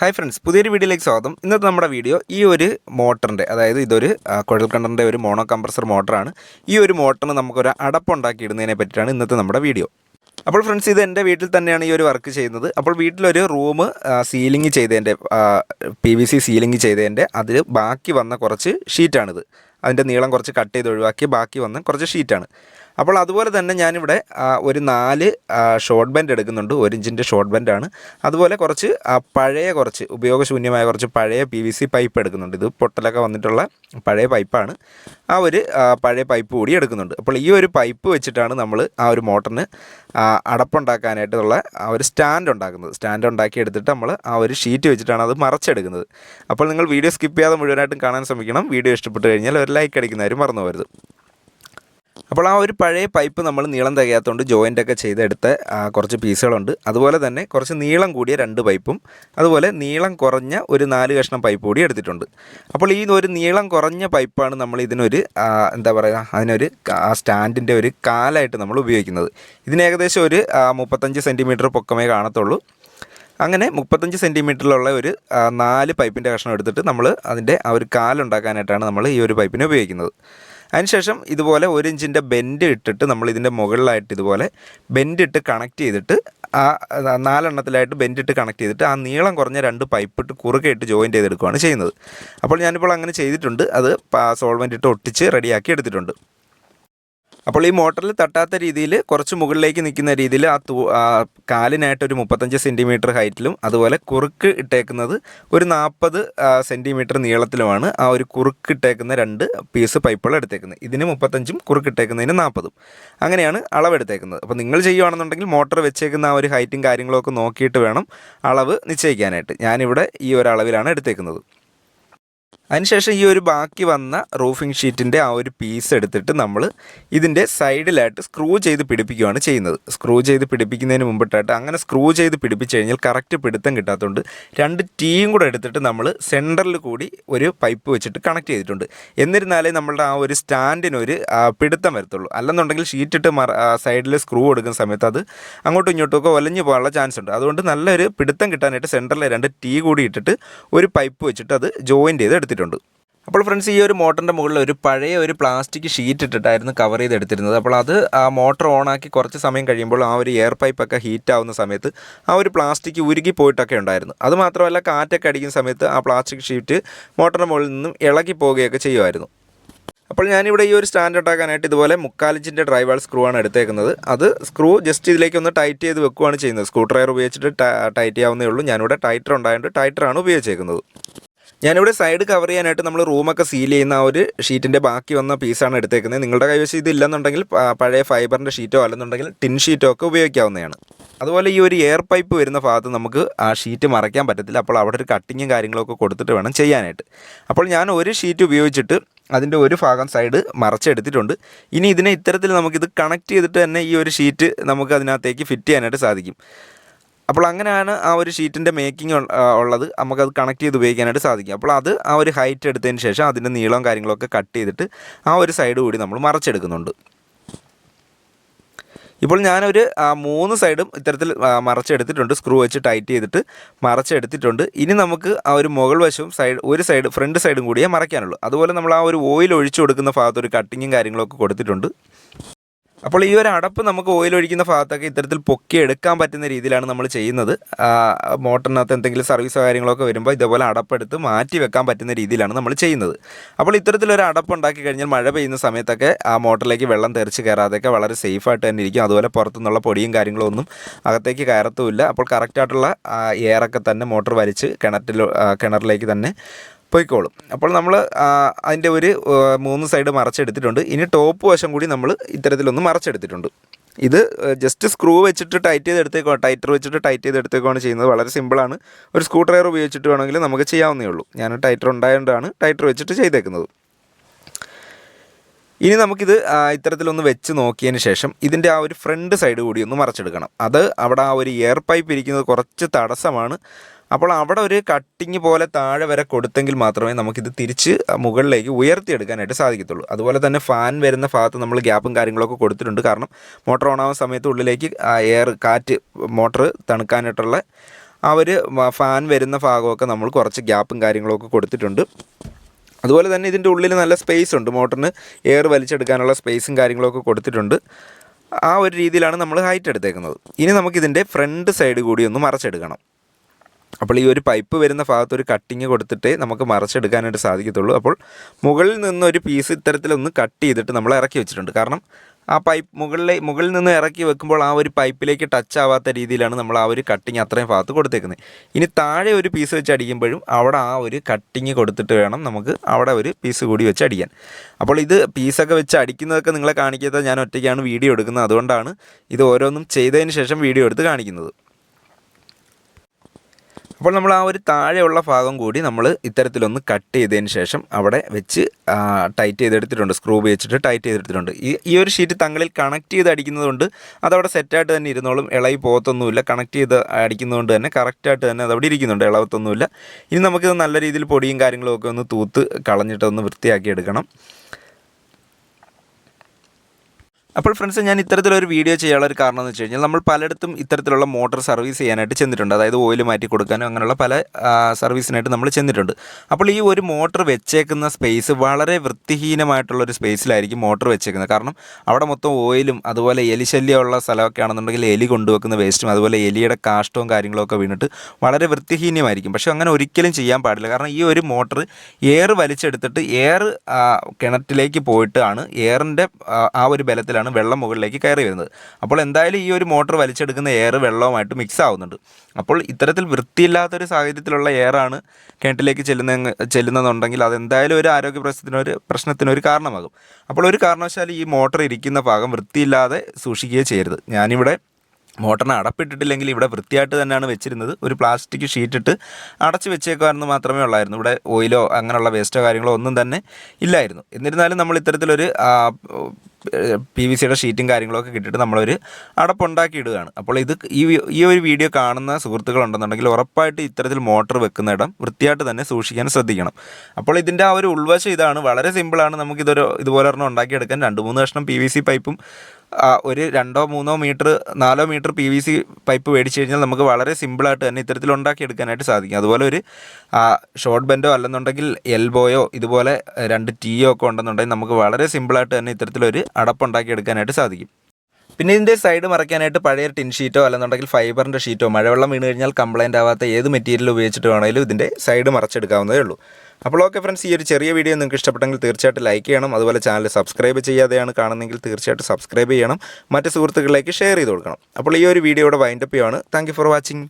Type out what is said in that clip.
Hi friends പുതിയൊരു വീഡിയോയിലേക്ക് സ്വാഗതം. ഇന്നത്തെ നമ്മുടെ വീഡിയോ ഈ ഒരു മോട്ടറിന്റെ അതായത് ഇതൊരു കുഴൽ കണ്ടറിന്റെ ഒരു മോണോ കംപ്രസർ മോട്ടറാണ്. ഈ ഒരു മോട്ടറിന് നമുക്കൊരു അടപ്പുണ്ടാക്കി ഇടുന്നതിനെ പറ്റിയിട്ടാണ് ഇന്നത്തെ നമ്മുടെ വീഡിയോ. അപ്പോൾ ഫ്രണ്ട്സ് ഇത് എന്റെ വീട്ടിൽ തന്നെയാണ് ഈ ഒരു വർക്ക് ചെയ്യുന്നത്. അപ്പോൾ വീട്ടിലൊരു റൂം സീലിംഗ് ചെയ്തതിന്റെ പി വി സി സീലിംഗ് ചെയ്തതിന്റെ അതിൽ ബാക്കി വന്ന കുറച്ച് ഷീറ്റാണിത്. അതിന്റെ നീളം കുറച്ച് കട്ട് ചെയ്ത് ഒഴിവാക്കി ബാക്കി വന്ന കുറച്ച് ഷീറ്റാണ്. അപ്പോൾ അതുപോലെ തന്നെ ഞാനിവിടെ ഒരു നാല് ഷോർട്ട് ബാൻഡ് എടുക്കുന്നുണ്ട്. ഒരു ഇഞ്ചിന്റെ ഷോർട്ട് ബെൻഡാണ് അതുപോലെ കുറച്ച് പഴയ കുറച്ച് ഉപയോഗശൂന്യമായ കുറച്ച് പഴയ പി വി സി പൈപ്പ് എടുക്കുന്നുണ്ട്. ഇത് പൊട്ടലൊക്കെ വന്നിട്ടുള്ള പഴയ പൈപ്പാണ് ആ ഒരു പഴയ പൈപ്പ് കൂടി എടുക്കുന്നുണ്ട്. അപ്പോൾ ഈ ഒരു പൈപ്പ് വെച്ചിട്ടാണ് നമ്മൾ ആ ഒരു മോട്ടറിന് അടപ്പുണ്ടാക്കാനായിട്ടുള്ള ആ ഒരു സ്റ്റാൻഡ് ഉണ്ടാക്കുന്നത്. സ്റ്റാൻഡ് ഉണ്ടാക്കി എടുത്തിട്ട് നമ്മൾ ആ ഒരു ഷീറ്റ് വെച്ചിട്ടാണ് അത് മറച്ചെടുക്കുന്നത്. അപ്പോൾ നിങ്ങൾ വീഡിയോ സ്കിപ്പ് ചെയ്യാതെ മുഴുവനായിട്ടും കാണാൻ ശ്രമിക്കണം. വീഡിയോ ഇഷ്ടപ്പെട്ട് കഴിഞ്ഞാൽ ഒരു ലൈക്ക് അടിക്കുന്നവരും മറന്നു പോകരുത്. അപ്പോൾ ആ ഒരു പഴയ പൈപ്പ് നമ്മൾ നീളം തികയാത്തതുകൊണ്ട് ജോയിന്റ് ഒക്കെ ചെയ്തെടുത്ത കുറച്ച് പീസുകളുണ്ട്. അതുപോലെ തന്നെ കുറച്ച് നീളം കൂടിയ രണ്ട് പൈപ്പും അതുപോലെ നീളം കുറഞ്ഞ ഒരു നാല് കഷ്ണം പൈപ്പ് കൂടി എടുത്തിട്ടുണ്ട്. അപ്പോൾ ഈ ഒരു നീളം കുറഞ്ഞ പൈപ്പാണ് നമ്മൾ ഇതിനൊരു എന്താ പറയുക അതിനൊരു സ്റ്റാൻഡിന്റെ ഒരു കാലായിട്ട് നമ്മൾ ഉപയോഗിക്കുന്നത്. ഇതിന് ഏകദേശം ഒരു മുപ്പത്തഞ്ച് സെന്റിമീറ്റർ പൊക്കമേ കാണത്തുള്ളൂ. അങ്ങനെ മുപ്പത്തഞ്ച് സെന്റിമീറ്ററിലുള്ള ഒരു നാല് പൈപ്പിന്റെ കഷ്ണം എടുത്തിട്ട് നമ്മൾ അതിന്റെ ആ ഒരു കാലുണ്ടാക്കാനായിട്ടാണ് നമ്മൾ ഈ ഒരു പൈപ്പിനെ ഉപയോഗിക്കുന്നത്. അതിനുശേഷം ഇതുപോലെ ഒരു ഇഞ്ചിന്റെ ബെൻഡ് ഇട്ടിട്ട് നമ്മൾ ഇതിന്റെ മുകളിലായിട്ട് ഇതുപോലെ ബെൻഡ് ഇട്ട് കണക്ട് ചെയ്തിട്ട് ആ നാലെണ്ണത്തിലായിട്ട് ബെൻഡ് ഇട്ട് കണക്ട് ചെയ്തിട്ട് ആ നീളം കുറഞ്ഞ രണ്ട് പൈപ്പ് ഇട്ട് കുറുകെ ഇട്ട് ജോയിന്റ് ചെയ്തെടുക്കുകയാണ് ചെയ്യുന്നത്. അപ്പോൾ ഞാനിപ്പോൾ അങ്ങനെ ചെയ്തിട്ടുണ്ട്. അത് സോൾവെന്റ് ഇട്ട് ഒട്ടിച്ച് റെഡിയാക്കി എടുത്തിട്ടുണ്ട്. അപ്പോൾ ഈ മോട്ടറിൽ തട്ടാത്ത രീതിയിൽ കുറച്ച് മുകളിലേക്ക് നിൽക്കുന്ന രീതിയിൽ ആ തൂ കാലിനായിട്ട് ഒരു മുപ്പത്തഞ്ച് സെന്റിമീറ്റർ ഹൈറ്റിലും അതുപോലെ കുറുക്ക് ഇട്ടേക്കുന്നത് ഒരു നാൽപ്പത് സെന്റിമീറ്റർ നീളത്തിലുമാണ് ആ ഒരു കുറുക്ക് ഇട്ടേക്കുന്ന രണ്ട് പീസ് പൈപ്പുകൾ എടുത്തേക്കുന്നത്. ഇതിന് മുപ്പത്തഞ്ചും കുറുക്ക് ഇട്ടേക്കുന്നതിന് നാൽപ്പതും. അങ്ങനെയാണ് അളവെടുത്തേക്കുന്നത്. അപ്പോൾ നിങ്ങൾ ചെയ്യുകയാണെന്നുണ്ടെങ്കിൽ മോട്ടർ വെച്ചേക്കുന്ന ആ ഒരു ഹൈറ്റും കാര്യങ്ങളൊക്കെ നോക്കിയിട്ട് വേണം അളവ് നിശ്ചയിക്കാനായിട്ട്. ഞാനിവിടെ ഈ ഒരു അളവിലാണ് എടുത്തേക്കുന്നത്. അതിനുശേഷം ഈ ഒരു ബാക്കി വന്ന റൂഫിംഗ് ഷീറ്റിന്റെ ആ ഒരു പീസ് എടുത്തിട്ട് നമ്മൾ ഇതിന്റെ സൈഡിലായിട്ട് സ്ക്രൂ ചെയ്ത് പിടിപ്പിക്കുകയാണ് ചെയ്യുന്നത്. സ്ക്രൂ ചെയ്ത് പിടിപ്പിക്കുന്നതിന് മുമ്പിട്ടായിട്ട് അങ്ങനെ സ്ക്രൂ ചെയ്ത് പിടിപ്പിച്ച് കഴിഞ്ഞാൽ കറക്റ്റ് പിടുത്തം കിട്ടാത്തതുകൊണ്ട് രണ്ട് ടീയും കൂടെ എടുത്തിട്ട് നമ്മൾ സെന്ററിൽ കൂടി ഒരു പൈപ്പ് വെച്ചിട്ട് കണക്ട് ചെയ്തിട്ടുണ്ട്. എന്നിരുന്നാലേ നമ്മളുടെ ആ ഒരു സ്റ്റാൻഡിനൊരു പിടുത്തം വരത്തുള്ളൂ. അല്ലെന്നുണ്ടെങ്കിൽ ഷീറ്റിട്ട് മറ സൈഡിൽ സ്ക്രൂ എടുക്കുന്ന സമയത്ത് അത് അങ്ങോട്ടും ഇങ്ങോട്ടും ഒക്കെ ഒലഞ്ഞു പോകാനുള്ള ചാൻസ് ഉണ്ട്. അതുകൊണ്ട് നല്ലൊരു പിടുത്തം കിട്ടാനായിട്ട് സെന്ററിൽ രണ്ട് ടീ കൂടി ഇട്ടിട്ട് ഒരു പൈപ്പ് വെച്ചിട്ട് അത് ജോയിന്റ് ചെയ്ത് എടുത്തിട്ടുണ്ട്. അപ്പോൾ ഫ്രണ്ട്സ് ഈ ഒരു മോട്ടറിന്റെ മുകളിൽ ഒരു പഴയ ഒരു പ്ലാസ്റ്റിക് ഷീറ്റ് ഇട്ടിട്ടായിരുന്നു കവർ ചെയ്ത് എടുത്തിരുന്നത് അപ്പോൾ അത് ആ മോട്ടർ ഓണാക്കി കുറച്ച് സമയം കഴിയുമ്പോൾ ആ ഒരു എയർ പൈപ്പൊക്കെ ഹീറ്റ് ആവുന്ന സമയത്ത് ആ ഒരു പ്ലാസ്റ്റിക് ഉരുകി പോയിട്ടൊക്കെ ഉണ്ടായിരുന്നു. അത് മാത്രമല്ല കാറ്റൊക്കെ അടിക്കുന്ന സമയത്ത് ആ പ്ലാസ്റ്റിക് ഷീറ്റ് മോട്ടറിന്റെ മുകളിൽ നിന്നും ഇളകി പോവുകയൊക്കെ ചെയ്യുമായിരുന്നു. അപ്പോൾ ഞാനിവിടെ ഈ ഒരു സ്റ്റാൻഡ് ഉണ്ടാക്കാനായിട്ട് ഇതുപോലെ മുക്കാലിഞ്ചിന്റെ ഡ്രൈവാൾ സ്ക്രൂ ആണ് എടുത്തേക്കുന്നത്. അത് സ്ക്രൂ ജസ്റ്റ് ഇതിലേക്ക് ഒന്ന് ടൈറ്റ് ചെയ്ത് വെക്കുകയാണ് ചെയ്യുന്നത്. സ്ക്രൂ ഡ്രൈവർ ഉപയോഗിച്ചിട്ട് ടൈറ്റ് ചെയ്യാവുന്നേ ഉള്ളൂ. ഞാനിവിടെ ടൈറ്റർ ഉണ്ടായതുകൊണ്ട് ടൈറ്ററാണ് ഉപയോഗിച്ചേക്കുന്നത്. ഞാനിവിടെ സൈഡ് കവർ ചെയ്യാനായിട്ട് നമ്മൾ റൂമൊക്കെ സീൽ ചെയ്യുന്ന ആ ഒരു ഷീറ്റിന്റെ ബാക്കി വന്ന പീസാണ് എടുത്തേക്കുന്നത്. നിങ്ങളുടെ കൈവശം ഇതില്ലെന്നുണ്ടെങ്കിൽ പഴയ ഫൈബറിന്റെ ഷീറ്റോ അല്ലെന്നുണ്ടെങ്കിൽ ടിൻ ഷീറ്റോ ഒക്കെ ഉപയോഗിക്കാവുന്നതാണ്. അതുപോലെ ഈ ഒരു എയർ പൈപ്പ് വരുന്ന ഭാഗത്ത് നമുക്ക് ആ ഷീറ്റ് മറയ്ക്കാൻ പറ്റത്തില്ല. അപ്പോൾ അവിടെ ഒരു കട്ടിങ്ങും കാര്യങ്ങളൊക്കെ കൊടുത്തിട്ട് വേണം ചെയ്യാനായിട്ട്. അപ്പോൾ ഞാൻ ഒരു ഷീറ്റ് ഉപയോഗിച്ചിട്ട് അതിന്റെ ഒരു ഭാഗം സൈഡ് മറച്ചെടുത്തിട്ടുണ്ട്. ഇനി ഇതിനെ ഇത്തരത്തിൽ നമുക്കിത് കണക്ട് ചെയ്തിട്ട് തന്നെ ഈ ഒരു ഷീറ്റ് നമുക്ക് അതിനകത്തേക്ക് ഫിറ്റ് ചെയ്യാനായിട്ട് സാധിക്കും. അപ്പോൾ അങ്ങനെയാണ് ആ ഒരു ഷീറ്റിന്റെ മേക്കിംഗ് ഉള്ളത്. നമുക്കത് കണക്ട് ചെയ്ത് ഉപയോഗിക്കാനായിട്ട് സാധിക്കും. അപ്പോൾ അത് ആ ഒരു ഹൈറ്റ് എടുത്തതിന് ശേഷം അതിന്റെ നീളവും കാര്യങ്ങളൊക്കെ കട്ട് ചെയ്തിട്ട് ആ ഒരു സൈഡ് കൂടി നമ്മൾ മറച്ചെടുക്കുന്നുണ്ട്. ഇപ്പോൾ ഞാനൊരു മൂന്ന് സൈഡും ഇത്തരത്തിൽ മറച്ചെടുത്തിട്ടുണ്ട്. സ്ക്രൂ വെച്ച് ടൈറ്റ് ചെയ്തിട്ട് മറച്ചെടുത്തിട്ടുണ്ട്. ഇനി നമുക്ക് ആ ഒരു മുകൾ വശവും സൈഡ് ഒരു സൈഡ് ഫ്രണ്ട് സൈഡും കൂടിയേ മറയ്ക്കാനുള്ളൂ. അതുപോലെ നമ്മൾ ആ ഒരു ഓയിൽ ഒഴിച്ചു കൊടുക്കുന്ന ഭാഗത്ത് ഒരു കട്ടിങ്ങും കാര്യങ്ങളൊക്കെ കൊടുത്തിട്ടുണ്ട്. അപ്പോൾ ഈ ഒരു അടപ്പ് നമുക്ക് ഓയിൽ ഒഴിക്കുന്ന ഭാഗത്തൊക്കെ ഇത്തരത്തിൽ പൊക്കി എടുക്കാൻ പറ്റുന്ന രീതിയിലാണ് നമ്മൾ ചെയ്യുന്നത്. മോട്ടറിനകത്ത് എന്തെങ്കിലും സർവീസോ കാര്യങ്ങളൊക്കെ വരുമ്പോൾ ഇതേപോലെ അടപ്പെടുത്ത് മാറ്റി വെക്കാൻ പറ്റുന്ന രീതിയിലാണ് നമ്മൾ ചെയ്യുന്നത്. അപ്പോൾ ഇത്തരത്തിലൊരു അടപ്പ് ഉണ്ടാക്കി കഴിഞ്ഞാൽ മഴ പെയ്യുന്ന സമയത്തൊക്കെ ആ മോട്ടറിലേക്ക് വെള്ളം തെറിച്ച് കയറാതെയൊക്കെ വളരെ സേഫായിട്ട് തന്നെ ഇരിക്കും. അതുപോലെ പുറത്തുനിന്നുള്ള പൊടിയും കാര്യങ്ങളും ഒന്നും അകത്തേക്ക് കയറത്തുമില്ല. അപ്പോൾ കറക്റ്റായിട്ടുള്ള എയറൊക്കെ തന്നെ മോട്ടർ വലിച്ച് കിണറ്റിൽ കിണറിലേക്ക് തന്നെ പോയിക്കോളും. അപ്പോൾ നമ്മൾ അതിന്റെ ഒരു മൂന്ന് സൈഡ് മറച്ചെടുത്തിട്ടുണ്ട്. ഇനി ടോപ്പ് വശം കൂടി നമ്മൾ ഇത്തരത്തിലൊന്ന് മറച്ചെടുത്തിട്ടുണ്ട്. ഇത് ജസ്റ്റ് സ്ക്രൂ വെച്ചിട്ട് ടൈറ്റ് ചെയ്തെടുത്തേക്കോ ടൈറ്റർ വെച്ചിട്ട് ടൈറ്റ് ചെയ്ത് എടുത്തേക്കാണ് ചെയ്യുന്നത്. വളരെ സിമ്പിളാണ് ഒരു സ്ക്രൂ ഡ്രൈവർ ഉപയോഗിച്ചിട്ട് വേണമെങ്കിൽ നമുക്ക് ചെയ്യാവുന്നേ ഉള്ളൂ. ഞാൻ ടൈറ്റർ ഉണ്ടായതുകൊണ്ടാണ് ടൈറ്റർ വെച്ചിട്ട് ചെയ്തേക്കുന്നത്. ഇനി നമുക്കിത് ഇത്തരത്തിലൊന്ന് വെച്ച് നോക്കിയതിന് ശേഷം ഇതിന്റെ ആ ഒരു ഫ്രണ്ട് സൈഡ് കൂടി ഒന്ന് മറച്ചെടുക്കണം. അത് അവിടെ ആ ഒരു എയർ പൈപ്പ് ഇരിക്കുന്നത് കുറച്ച് തടസ്സമാണ്. അപ്പോൾ അവിടെ ഒരു കട്ടിങ് പോലെ താഴെ വരെ കൊടുത്തെങ്കിൽ മാത്രമേ നമുക്കിത് തിരിച്ച് മുകളിലേക്ക് ഉയർത്തിയെടുക്കാനായിട്ട് സാധിക്കത്തുള്ളൂ. അതുപോലെ തന്നെ ഫാൻ വരുന്ന ഭാഗത്ത് നമ്മൾ ഗ്യാപ്പും കാര്യങ്ങളൊക്കെ കൊടുത്തിട്ടുണ്ട്. കാരണം മോട്ടോർ ഓൺ ആവുന്ന സമയത്ത് ഉള്ളിലേക്ക് എയർ കാറ്റ് മോട്ടോർ തണുക്കാനായിട്ടുള്ള ഒരു ഫാൻ വരുന്ന ഭാഗമൊക്കെ നമ്മൾ കുറച്ച് ഗ്യാപ്പും കാര്യങ്ങളൊക്കെ കൊടുത്തിട്ടുണ്ട്. അതുപോലെ തന്നെ ഇതിന്റെ ഉള്ളിൽ നല്ല സ്പേസ് ഉണ്ട്. മോട്ടറിന് എയർ വലിച്ചെടുക്കാനുള്ള സ്പേസും കാര്യങ്ങളൊക്കെ കൊടുത്തിട്ടുണ്ട്. ആ ഒരു രീതിയിലാണ് നമ്മൾ ഹൈറ്റ് എടുത്തേക്കുന്നത്. ഇനി നമുക്കിതിന്റെ ഫ്രണ്ട് സൈഡ് കൂടി ഒന്ന് മറച്ചെടുക്കണം. അപ്പോൾ ഈ ഒരു പൈപ്പ് വരുന്ന ഭാഗത്ത് ഒരു കട്ടിങ് കൊടുത്തിട്ട് നമുക്ക് മറച്ചെടുക്കാനായിട്ട് സാധിക്കത്തുള്ളൂ. അപ്പോൾ മുകളിൽ നിന്ന് ഒരു പീസ് ഇത്തരത്തിലൊന്ന് കട്ട് ചെയ്തിട്ട് നമ്മൾ ഇറക്കി വെച്ചിട്ടുണ്ട്. കാരണം ആ പൈപ്പ് മുകളിലെ മുകളിൽ നിന്ന് ഇറക്കി വെക്കുമ്പോൾ ആ ഒരു പൈപ്പിലേക്ക് ടച്ച് ആവാത്ത രീതിയിലാണ് നമ്മൾ ആ ഒരു കട്ടിങ് അത്രയും ഭാഗത്ത് കൊടുത്തേക്കുന്നത്. ഇനി താഴെ ഒരു പീസ് വെച്ച് അടിക്കുമ്പോഴും അവിടെ ആ ഒരു കട്ടിങ് കൊടുത്തിട്ട് വേണം നമുക്ക് അവിടെ ഒരു പീസ് കൂടി വെച്ച് അടിക്കാൻ. അപ്പോൾ ഇത് പീസൊക്കെ വെച്ച് അടിക്കുന്നതൊക്കെ നിങ്ങളെ കാണിക്കാത്ത ഞാൻ ഒറ്റയ്ക്കാണ് വീഡിയോ എടുക്കുന്നത്. അതുകൊണ്ടാണ് ഇത് ഓരോന്നും ചെയ്തതിന് ശേഷം വീഡിയോ എടുത്ത് കാണിക്കുന്നത്. അപ്പോൾ നമ്മൾ ആ ഒരു താഴെയുള്ള ഭാഗം കൂടി നമ്മൾ ഇത്തരത്തിലൊന്ന് കട്ട് ചെയ്തതിന് ശേഷം അവിടെ വെച്ച് ടൈറ്റ് ചെയ്തെടുത്തിട്ടുണ്ട്. സ്ക്രൂ ഉപയോഗിച്ചിട്ട് ടൈറ്റ് ചെയ്തെടുത്തിട്ടുണ്ട്. ഈ ഈ ഒരു ഷീറ്റ് തങ്ങളിൽ കണക്ട് ചെയ്ത് അടിക്കുന്നതുകൊണ്ട് അതവിടെ സെറ്റായിട്ട് തന്നെ ഇരുന്നോളും. ഇളയി പോകത്തൊന്നുമില്ല. കണക്ട് ചെയ്ത് അടിക്കുന്നതുകൊണ്ട് തന്നെ കറക്റ്റായിട്ട് തന്നെ അതവിടെ ഇരിക്കുന്നുണ്ട്. ഇളവത്തൊന്നുമില്ല. ഇനി നമുക്കിത് നല്ല രീതിയിൽ പൊടിയും കാര്യങ്ങളും ഒക്കെ ഒന്ന് തൂത്ത് കളഞ്ഞിട്ടൊന്ന് വൃത്തിയാക്കി എടുക്കണം. അപ്പോൾ ഫ്രണ്ട്സ് ഞാൻ ഇത്തരത്തിലൊരു വീഡിയോ ചെയ്യാനുള്ള ഒരു കാരണം എന്ന് വെച്ച് കഴിഞ്ഞാൽ നമ്മൾ പലയിടത്തും ഇത്തരത്തിലുള്ള മോട്ടോർ സർവീസ് ചെയ്യാനായിട്ട് ചെന്നിട്ടുണ്ട്. അതായത് ഓയിൽ മാറ്റി കൊടുക്കാനും അങ്ങനെയുള്ള പല സർവീസിനായിട്ട് നമ്മൾ ചെന്നിട്ടുണ്ട്. അപ്പോൾ ഈ ഒരു മോട്ടോർ വെച്ചേക്കുന്ന സ്പേസ് വളരെ വൃത്തിഹീനമായിട്ടുള്ള വൃത്തിഹീനമായിട്ടുള്ളൊരു സ്പേസിലായിരിക്കും മോട്ടോർ വെച്ചേക്കുന്നത്. കാരണം അവിടെ മൊത്തം ഓയിലും അതുപോലെ എലിശല്യമുള്ള സ്ഥലമൊക്കെ ആണെന്നുണ്ടെങ്കിൽ എലി കൊണ്ടുവെക്കുന്ന വേസ്റ്റും അതുപോലെ എലിയുടെ കാഷ്ടവും കാര്യങ്ങളൊക്കെ വീണിട്ട് വളരെ വൃത്തിഹീനമായിരിക്കും. പക്ഷേ അങ്ങനെ ഒരിക്കലും ചെയ്യാൻ പാടില്ല. കാരണം ഈ ഒരു മോട്ടോർ എയർ വലിച്ചെടുത്തിട്ട് എയർ കിണറ്റിലേക്ക് പോയിട്ടാണ് എയറിന്റെ ആ ഒരു ബലത്തിലാണ് വെള്ളം മുകളിലേക്ക് കയറി വരുന്നത്. അപ്പോൾ എന്തായാലും ഈ ഒരു മോട്ടർ വലിച്ചെടുക്കുന്ന എയർ വെള്ളവുമായിട്ട് മിക്സ് ആവുന്നുണ്ട്. അപ്പോൾ ഇത്തരത്തിൽ വൃത്തിയില്ലാത്തൊരു സാഹചര്യത്തിലുള്ള എയറാണ് കിണറ്റിലേക്ക് ചെല്ലുന്ന ചെല്ലുന്നതുണ്ടെങ്കിൽ അത് എന്തായാലും ഒരു ആരോഗ്യ പ്രശ്നത്തിനൊരു പ്രശ്നത്തിനൊരു കാരണമാകും. അപ്പോൾ ഒരു കാരണവശാൽ ഈ മോട്ടർ ഇരിക്കുന്ന ഭാഗം വൃത്തിയില്ലാതെ സൂക്ഷിക്കുകയോ ചെയ്യരുത്. ഞാനിവിടെ മോട്ടറിന് അടപ്പിട്ടിട്ടില്ലെങ്കിൽ ഇവിടെ വൃത്തിയായിട്ട് തന്നെയാണ് വെച്ചിരുന്നത്. ഒരു പ്ലാസ്റ്റിക് ഷീറ്റ് ഇട്ട് അടച്ച് വെച്ചേക്കുമായിരുന്നു മാത്രമേ ഉള്ളായിരുന്നു. ഇവിടെ ഓയിലോ അങ്ങനെയുള്ള വേസ്റ്റോ കാര്യങ്ങളോ ഒന്നും തന്നെ ഇല്ലായിരുന്നു. എന്നിരുന്നാലും നമ്മൾ ഇത്തരത്തിലൊരു പി വി സിയുടെ ഷീറ്റും കാര്യങ്ങളൊക്കെ കിട്ടിയിട്ട് നമ്മളൊരു അടപ്പുണ്ടാക്കി ഇടുകയാണ് അപ്പോൾ ഇത് ഈ ഈ ഒരു വീഡിയോ കാണുന്ന സുഹൃത്തുക്കളുണ്ടെന്നുണ്ടെങ്കിൽ ഉറപ്പായിട്ട് ഇത്തരത്തിൽ മോട്ടർ വെക്കുന്ന ഇടം വൃത്തിയായിട്ട് തന്നെ സൂക്ഷിക്കാൻ ശ്രദ്ധിക്കണം. അപ്പോൾ ഇതിന്റെ ആ ഒരു ഉൾവശം ഇതാണ്. വളരെ സിമ്പിളാണ് നമുക്കിതൊരു ഇതുപോലെ ഒരെണ്ണം ഉണ്ടാക്കിയെടുക്കാൻ. രണ്ട് മൂന്ന് കഷ്ണം പി വി സി പൈപ്പും ഒരു രണ്ടോ മൂന്നോ മീറ്റർ നാലോ metre P V C pipe മേടിച്ച് കഴിഞ്ഞാൽ നമുക്ക് വളരെ സിമ്പിളായിട്ട് തന്നെ ഇത്തരത്തിൽ ഉണ്ടാക്കിയെടുക്കാനായിട്ട് സാധിക്കും. അതുപോലെ ഒരു ഷോർട്ട് ബെൻഡോ അല്ലെന്നുണ്ടെങ്കിൽ എൽബോയോ ഇതുപോലെ രണ്ട് ടീയോ ഒക്കെ ഉണ്ടെന്നുണ്ടെങ്കിൽ നമുക്ക് വളരെ സിമ്പിളായിട്ട് തന്നെ ഇത്തരത്തിലൊരു അടപ്പുണ്ടാക്കിയെടുക്കാനായിട്ട് സാധിക്കും. പിന്നെ ഇതിന്റെ സൈഡ് മറയ്ക്കാനായിട്ട് പഴയ ടിൻ ഷീറ്റോ അല്ലെന്നുണ്ടെങ്കിൽ ഫൈബറിന്റെ ഷീറ്റോ മഴവെള്ളം വീണ് കഴിഞ്ഞാൽ കംപ്ലൈന്റ് ആവാത്ത ഏത് മെറ്റീരിയൽ ഉപയോഗിച്ചിട്ട് വേണമെങ്കിലും ഇതിന്റെ സൈഡ് മറച്ചെടുക്കാവുന്നതേ ഉള്ളൂ. അപ്പോൾ ഓക്കെ ഫ്രണ്ട്സ് ഈ ഒരു ചെറിയ വീഡിയോ നിങ്ങൾക്ക് ഇഷ്ടപ്പെട്ടെങ്കിൽ തീർച്ചയായിട്ടും ലൈക്ക് ചെയ്യണം. അതുപോലെ ചാനൽ സബ്സ്ക്രൈബ് ചെയ്യാതെയാണ് കാണുന്നതെങ്കിൽ തീർച്ചയായിട്ടും സബ്സ്ക്രൈബ് ചെയ്യണം. മറ്റ് സുഹൃത്തുക്കളിലേക്ക് ഷെയർ ചെയ്ത് കൊടുക്കണം. അപ്പോൾ ഈ ഒരു വീഡിയോയുടെ വൈൻഡപ്പ് ആണ് താങ്ക് ഫോർ വാച്ചിങ്